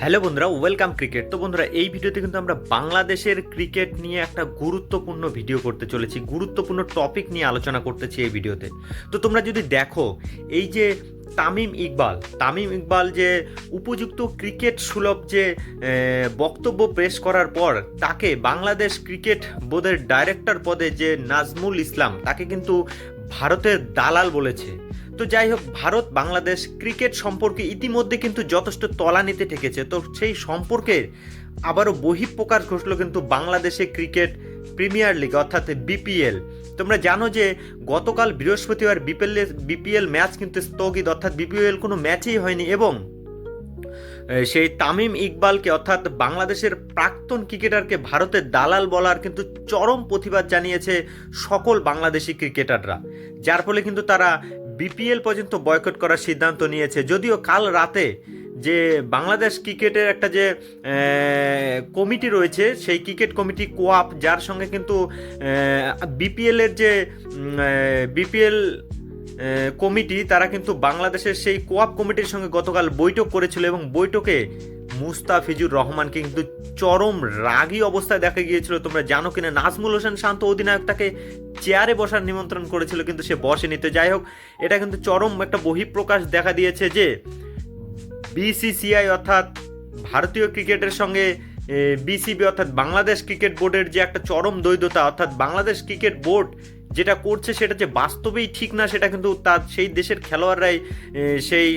Hello বন্ধুরা, welcome cricket. তো বন্ধুরা, এই ভিডিওতে কিন্তু আমরা বাংলাদেশের ক্রিকেট নিয়ে একটা গুরুত্বপূর্ণ ভিডিও করতে চলেছি, গুরুত্বপূর্ণ টপিক নিয়ে আলোচনা করতেছি এই ভিডিওতে। তো তোমরা যদি দেখো, এই যে তামিম ইকবাল তামিম ইকবাল যে উপযুক্ত ক্রিকেট সুলভ যে বক্তব্য পেশ করার পর তাকে বাংলাদেশ ক্রিকেট বোর্ডের ডাইরেক্টর পদে যে নাজমুল ইসলাম, তাকে কিন্তু ভারতের দালাল বলেছে। তো যাই হোক, ভারত, বাংলাদেশ ক্রিকেট সম্পর্কে ইতিমধ্যে কিন্তু যথেষ্ট তলানিতে ঠেকেছে। তো সেই সম্পর্কে আবারও বহিঃপ্রকাশ ঘটলো কিন্তু বাংলাদেশে ক্রিকেট প্রিমিয়ার লিগ অর্থাৎ বিপিএল। তোমরা জানো যে গতকাল বৃহস্পতিবার বিপিএল বিপিএল ম্যাচ কিন্তু স্থগিত, অর্থাৎ বিপিএল কোনো ম্যাচই হয়নি এবং সেই তামিম ইকবালকে অর্থাৎ বাংলাদেশের প্রাক্তন ক্রিকেটারকে ভারতের দালাল বলার কিন্তু চরম প্রতিবাদ জানিয়েছে সকল বাংলাদেশি ক্রিকেটাররা। যার ফলে কিন্তু তারা বিপিএল পর্যন্ত বয়কট করার সিদ্ধান্ত নিয়েছে। যদিও কাল রাতে যে বাংলাদেশ ক্রিকেটের একটা যে কমিটি রয়েছে, সেই ক্রিকেট কমিটি কোয়াপ, যার সঙ্গে কিন্তু বিপিএল এর যে বিপিএল কমিটি, তারা কিন্তু বাংলাদেশের সেই কোয়াপ কমিটির সঙ্গে গতকাল বৈঠক করেছিল এবং বৈঠকে মুস্তাফিজুর রহমানকে কিন্তু চরম রাগী অবস্থায় দেখা গিয়েছিল। তোমরা জানো কিনা, নাজমুল হোসেন শান্ত অধিনায়ক তাকে চেয়ারে বসার নিমন্ত্রণ করেছিল, কিন্তু সে বসেনি। তো যাই হোক, এটা কিন্তু চরম একটা বহিঃপ্রকাশ দেখা দিয়েছে যে বিসিসিআই অর্থাৎ ভারতীয় ক্রিকেটের সঙ্গে বিসিবি অর্থাৎ বাংলাদেশ ক্রিকেট বোর্ডের যে একটা চরম দ্বৈততা অর্থাৎ বাংলাদেশ ক্রিকেট বোর্ড যেটা করছে সেটা যে বাস্তবেই ঠিক না, সেটা কিন্তু তার, সেই দেশের খেলোয়াড়রাই সেই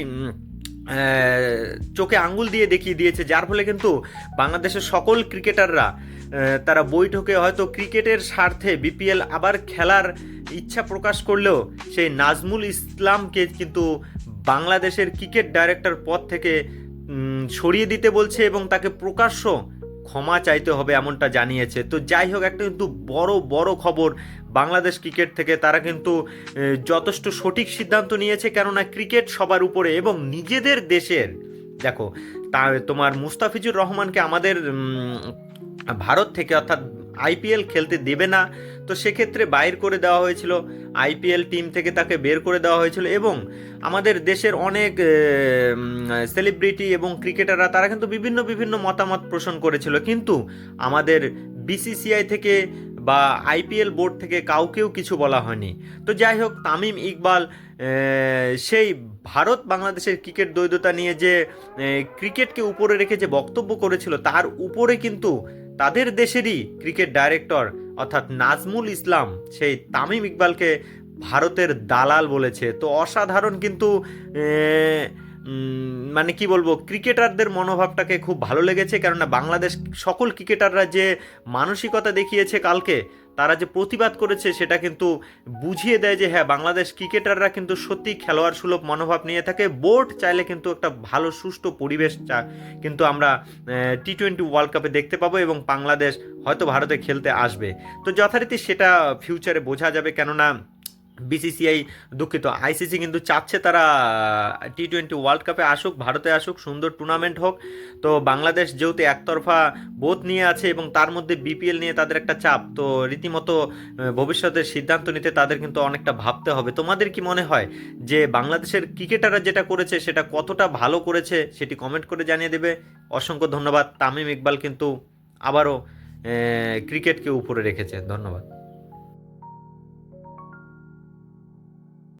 চোখে আঙ্গুল দিয়ে দেখিয়ে দিয়েছে। যার ফলে কিন্তু বাংলাদেশের সকল ক্রিকেটাররা তারা বৈঠকে হয়তো ক্রিকেটের স্বার্থে বিপিএল আবার খেলার ইচ্ছা প্রকাশ করলেও সেই নাজমুল ইসলামকে কিন্তু বাংলাদেশের ক্রিকেট ডাইরেক্টর পদ থেকে সরিয়ে দিতে বলছে এবং তাকে প্রকাশ্য ক্ষমা চাইতে হবে এমনটা জানিয়েছে। তো যাই হোক, একটা কিন্তু বড় বড় খবর বাংলাদেশ ক্রিকেট থেকে। তারা কিন্তু যথেষ্ট সঠিক সিদ্ধান্ত নিয়েছে, কেননা ক্রিকেট সবার উপরে এবং নিজেদের দেশের, দেখো, তা তোমার মুস্তাফিজুর রহমানকে আমাদের ভারত থেকে অর্থাৎ আইপিএল খেলতে দেবে না। তো সেক্ষেত্রে বাইর করে দেওয়া হয়েছিল। আইপিএল টিম থেকে তাকে বের করে দেওয়া হয়েছিল এবং আমাদের দেশের অনেক সেলিব্রিটি এবং ক্রিকেটাররা, তারা কিন্তু বিভিন্ন বিভিন্ন মতামত পোষণ করেছিল। কিন্তু আমাদের বিসিসিআই থেকে বা আইপিএল বোর্ড থেকে কাউকেও কিছু বলা হয়নি। তো যাই হোক, তামিম ইকবাল সেই ভারত বাংলাদেশের ক্রিকেট দ্বৈততা নিয়ে যে ক্রিকেটকে উপরে রেখে যে বক্তব্য করেছিল, তার উপরে কিন্তু তাদের দেশেরই ক্রিকেট ডাইরেক্টর অর্থাৎ নাজমুল ইসলাম, সেই তামিম ইকবালকে ভারতের দালাল বলেছে। তো অসাধারণ কিন্তু মানে কি বলব, ক্রিকেটারদের মনোভাবটাকে খুব ভালো লেগেছে, কেননা বাংলাদেশ সকল ক্রিকেটাররা যে মানসিকতা দেখিয়েছে কালকে তারা যে প্রতিবাদ করেছে সেটা কিন্তু বুঝিয়ে দেয় যে হ্যাঁ বাংলাদেশ ক্রিকেটাররা কিন্তু সত্যি খেলোয়াড় সুলভ মনোভাব নিয়ে থাকে। বোর্ড চাইলে কিন্তু একটা ভালো, সুষ্ঠু পরিবেশ চা কিন্তু আমরা টি টোয়েন্টি ওয়ার্ল্ড কাপে দেখতে পাবো এবং বাংলাদেশ হয়তো ভারতে খেলতে আসবে। তো যথারীতি সেটা ফিউচারে বোঝা যাবে। কেননা বিসিসিআই দুঃখিত। আইসিসি কিন্তু চাচ্ছে তারা টি টোয়েন্টি ওয়ার্ল্ড কাপে আসুক, ভারতে আসুক, সুন্দর টুর্নামেন্ট হোক। তো বাংলাদেশ যেহেতু একতরফা বোধ নিয়ে আছে এবং তার মধ্যে বিপিএল নিয়ে তাদের একটা চাপ, তো রীতিমতো ভবিষ্যতের সিদ্ধান্ত নিতে তাদের কিন্তু অনেকটা ভাবতে হবে। তোমাদের কি মনে হয় যে বাংলাদেশের ক্রিকেটাররা যেটা করেছে, সেটা কতটা ভালো করেছে, সেটি কমেন্ট করে জানিয়ে দেবে। অসংখ্য ধন্যবাদ। তামিম ইকবাল কিন্তু আবারও ক্রিকেটকে উপরে রেখেছে। ধন্যবাদ।